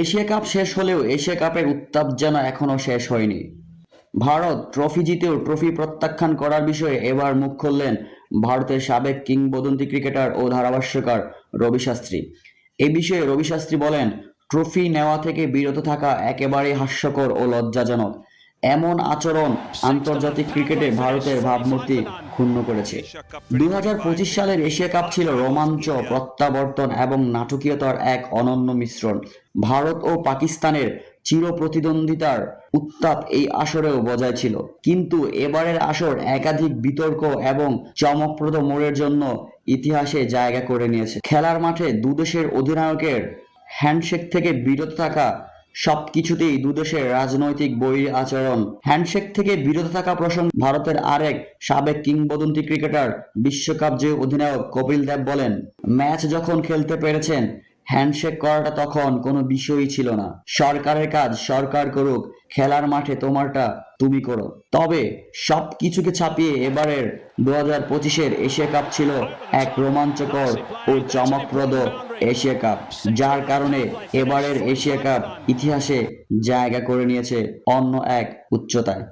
Asia cup শেষ হলেও Asia কাপের উত্তাপ যেন এখনও শেষ হয়নি। ভারত ট্রফি জিতেও ট্রফি প্রত্যাখ্যান করার বিষয়ে এবার মুখ খুললেন ভারতের সাবেক কিংবদন্তি ক্রিকেটার ও ধারাভাষ্যকার রবি শাস্ত্রী। এ বিষয়ে রবি শাস্ত্রী বলেন ট্রফি নেওয়া থেকে বিরত থাকা একেবারেই হাস্যকর ও লজ্জাজনক। এমন আচরণ আন্তর্জাতিক ক্রিকেটে ভারতের ভাবমূর্তি ক্ষুণ্ণ করেছে। দুই সালের এশিয়া কাপ ছিল রোমাঞ্চ প্রত্যাবর্তন এবং নাটকীয়তার এক অনন্য মিশ্রণ। ভারত ও পাকিস্তানের চির প্রতিদ্বন্দ্বিতার উত্তাপ এই আসরেও বজায় ছিল। কিন্তু এবারের আসর একাধিক বিতর্ক এবং চমকপ্রদ মোড়ের জন্য ইতিহাসে জায়গা করে নিয়েছে। খেলার মাঠে দুদেশের অধিনায়কের হ্যান্ডশেক থেকে বিরত থাকা সবকিছুতেই দুদেশের রাজনৈতিক বই আচরণ। হ্যান্ডশেক থেকে বিরত থাকা প্রসঙ্গ ভারতের আরেক সাবেক কিংবদন্তি ক্রিকেটার, বিশ্বকাপ যে অধিনায়ক কপিল দেব বলেন, ম্যাচ যখন খেলতে পেরেছেন, হ্যান্ডশেক করাটা তখন কোনো বিষয়ই ছিল না। সরকারের কাজ সরকার করুক, খেলার মাঠে তোমারটা তুমি করো। তবে সব কিছুকে ছাপিয়ে এবারের দু হাজার পঁচিশের এশিয়া কাপ ছিল এক রোমাঞ্চকর ও চমকপ্রদ এশিয়া কাপ যার কারণে এবারের এশিয়া কাপ ইতিহাসে জায়গা করে নিয়েছে অন্য এক উচ্চতায়।